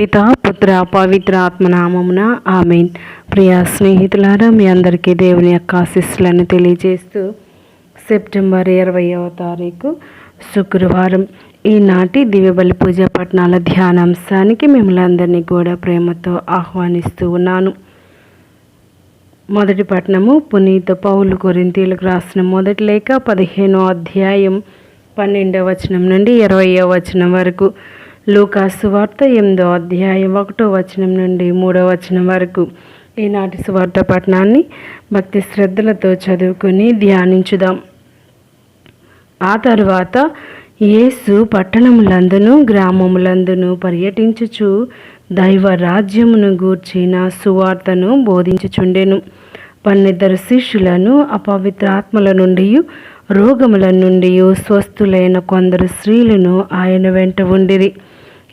పిత పుత్ర పవిత్ర ఆత్మనామమున ఆమెన్. ప్రియ స్నేహితులారా మీ అందరికీ దేవుని యొక్క ఆశీస్సులను తెలియజేస్తూ సెప్టెంబర్ ఇరవైవ తారీఖు శుక్రవారం. ఈనాటి దివ్యబలి పూజ పట్టణాల ధ్యానాంశానికి మిమ్మల్ని అందరినీ కూడా ప్రేమతో ఆహ్వానిస్తూ ఉన్నాను. మొదటి పట్టణము పునీత పౌలు కొరింతీలకు రాసిన మొదటి లేఖ పదిహేనో అధ్యాయం పన్నెండవ వచనం నుండి ఇరవయో వచనం వరకు. లూకాసువార్త ఎనిమిదో అధ్యాయం ఒకటో వచనం నుండి మూడో వచనం వరకు. ఈనాటి సువార్త పట్టణాన్ని భక్తి శ్రద్ధలతో చదువుకొని ధ్యానించుదాం. ఆ తరువాత యేసు పట్టణములందును గ్రామములందును పర్యటించుచు దైవ రాజ్యమును గూర్చిన సువార్తను బోధించుచుండెను. పన్నిద్దరు శిష్యులను అపవిత్రాత్మల నుండి రోగముల నుండి స్వస్థులైన కొందరు స్త్రీలను ఆయన వెంట ఉండిరి.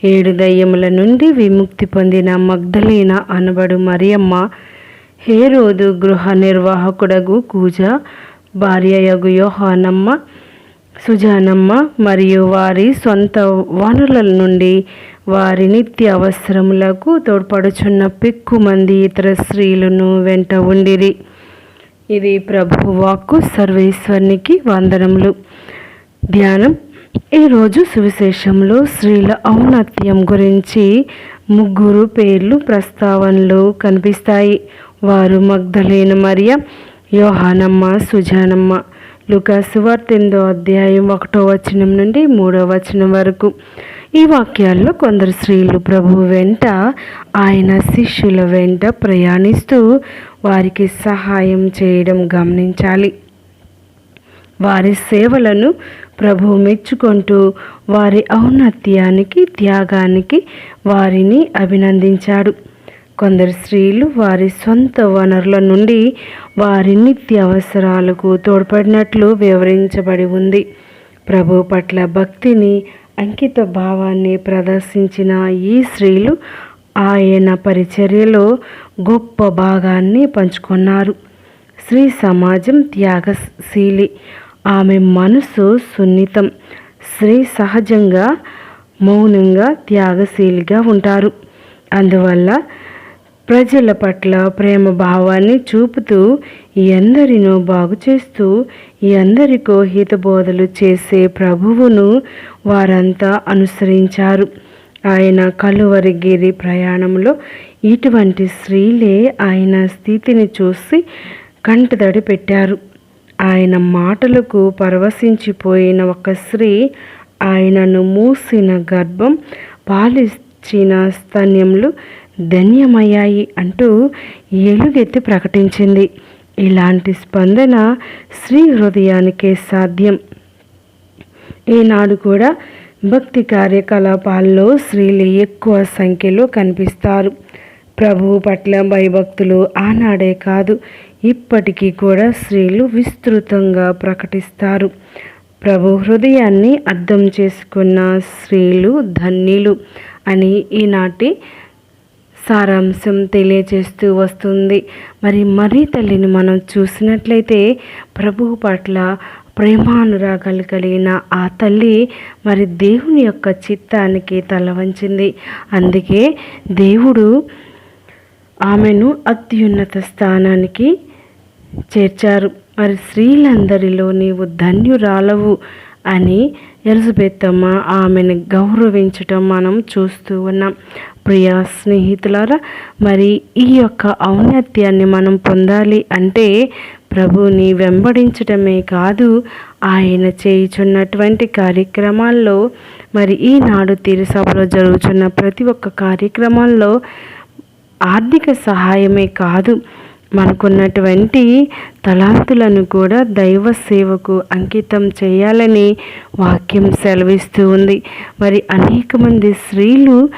ఏడు దయ్యముల నుండి విముక్తి పొందిన మగ్ధలీన అనబడు మరియమ్మ. హేరోదు గృహ నిర్వాహకుడగు కూజ భార్యయగు యోహానమ్మ సుజానమ్మ మరియు వారి సొంత వనరుల నుండి వారి నిత్య అవసరములకు తోడ్పడుచున్న పిక్కు మంది ఇతర స్త్రీలను వెంట ఉండిరి. ఇది ప్రభువాక్కు సర్వేశ్వరునికి వందనములు. ధ్యానం. ఈరోజు సువిశేషంలో స్త్రీల ఔన్నత్యం గురించి ముగ్గురు పేర్లు ప్రస్తావనలు కనిపిస్తాయి. వారు మగ్ధలేన మరియ యోహానమ్మ సుజానమ్మ. లుకాసువార్త ఎనిమిదో అధ్యాయం ఒకటో వచనం నుండి మూడో వచనం వరకు. ఈ వాక్యాల్లో కొందరు స్త్రీలు ప్రభు వెంట ఆయన శిష్యుల వెంట ప్రయాణిస్తూ వారికి సహాయం చేయడం గమనించాలి. వారి సేవలను ప్రభు మెచ్చుకుంటూ వారి ఔన్నత్యానికి త్యాగానికి వారిని అభినందించాడు. కొందరు స్త్రీలు వారి సొంత వనరుల నుండి వారి నిత్య అవసరాలకు తోడ్పడినట్లు వివరించబడి ఉంది. ప్రభు పట్ల భక్తిని అంకిత భావాన్ని ప్రదర్శించిన ఈ స్త్రీలు ఆయన పరిచర్యలో గొప్ప భాగాన్ని పంచుకున్నారు. స్త్రీ సమాజం త్యాగశీలి. ఆమె మనసు సున్నితం స్త్రీ సహజంగా మౌనంగా త్యాగశీలిగా ఉంటారు. అందువల్ల ప్రజల పట్ల ప్రేమ భావాన్ని చూపుతూ ఎందరినో బాగు చేస్తూ ఎందరికో హితబోధలు చేసే ప్రభువును వారంతా అనుసరించారు. ఆయన కలువరిగిరి ప్రయాణంలో ఇటువంటి స్త్రీలే ఆయన స్థితిని చూసి కంటదడి పెట్టారు. ఆయన మాటలకు పరవశించిపోయిన ఒక స్త్రీ ఆయనను మూసిన గర్భం పాలిచ్చిన స్తన్యములు ధన్యమయ్యాయి అంటూ ఎలుగెత్తి ప్రకటించింది. ఇలాంటి స్పందన స్త్రీ హృదయానికే సాధ్యం. ఈనాడు కూడా భక్తి కార్యకలాపాల్లో స్త్రీలు ఎక్కువ సంఖ్యలో కనిపిస్తారు. ప్రభువు పట్ల భయభక్తులు ఆనాడే కాదు. ఇప్పటికీ కూడా స్త్రీలు విస్తృతంగా ప్రకటిస్తారు. ప్రభు హృదయాన్ని అర్థం చేసుకున్న స్త్రీలు ధన్యులు అని ఈనాటి సారాంశం తెలియజేస్తూ వస్తుంది. మరి మరీ తల్లిని మనం చూసినట్లయితే ప్రభువు పట్ల ప్రేమానురాగాలు కలిగిన ఆ తల్లి మరి దేవుని యొక్క చిత్తానికి తల వంచింది అందుకే దేవుడు ఆమెను అత్యున్నత స్థానానికి చేర్చారు. మరి స్త్రీలందరిలో నీవు ధన్యురాలవు అని ఎలిజబెత్తమ్మ ఆమెను గౌరవించటం మనం చూస్తూ ఉన్నాం. ప్రియ స్నేహితులారా మరి ఈ యొక్క ఔన్నత్యాన్ని మనం పొందాలి అంటే ప్రభుని వెంబడించటమే కాదు ఆయన చేయుచున్నటువంటి కార్యక్రమాల్లో మరి ఈనాడు తీరుసభలో జరుగుతున్న ప్రతి ఒక్క కార్యక్రమాల్లో ఆర్థిక సహాయమే కాదు మనకున్నటువంటి తలాంతులను కూడా దైవ సేవకు అంకితం చేయాలని వాక్యం సెలవిస్తూ ఉంది. మరి అనేక మంది స్త్రీలు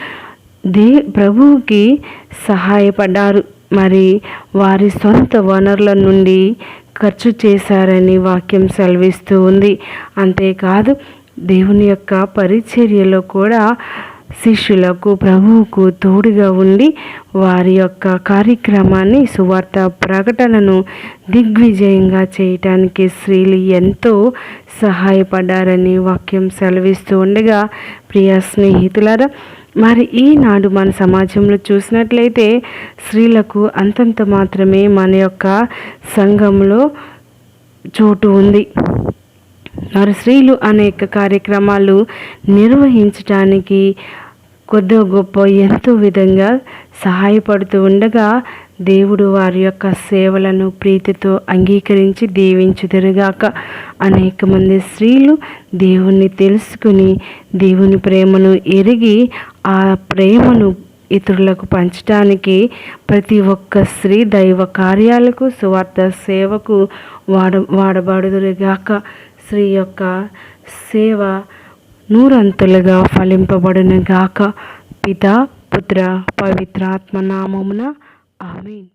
దే ప్రభువుకి సహాయపడ్డారు. మరి వారి సొంత వనరుల నుండి ఖర్చు చేశారని వాక్యం సెలవిస్తూ ఉంది. అంతేకాదు దేవుని యొక్క పరిచర్యలో కూడా శిష్యులకు ప్రభువుకు తోడుగా ఉండి వారి యొక్క కార్యక్రమాన్ని సువార్త ప్రకటనను దిగ్విజయంగా చేయటానికి స్త్రీలు ఎంతో సహాయపడ్డారని వాక్యం సెలవిస్తూ ఉండగా ప్రియ స్నేహితులారా మరి ఈనాడు మన సమాజంలో చూసినట్లయితే స్త్రీలకు అంతంత మాత్రమే మన యొక్క సంఘంలో చోటు ఉంది. వారు స్త్రీలు అనేక కార్యక్రమాలు నిర్వహించడానికి కొద్ది గొప్ప ఎంతో విధంగా సహాయపడుతూ ఉండగా దేవుడు వారి యొక్క సేవలను ప్రీతితో అంగీకరించి దీవించుదురుగాక. అనేక మంది స్త్రీలు దేవుణ్ణి తెలుసుకుని దేవుని ప్రేమను ఎరిగి ఆ ప్రేమను ఇతరులకు పంచడానికి ప్రతి ఒక్క స్త్రీ దైవ కార్యాలకు సువార్త సేవకు వాడ వాడబడుదురుగాక. స్త్రీ యొక్క సేవ నూరంతులుగా ఫలింపబడును గాక పిత పుత్ర పవిత్రాత్మ నామమున ఆమెన్.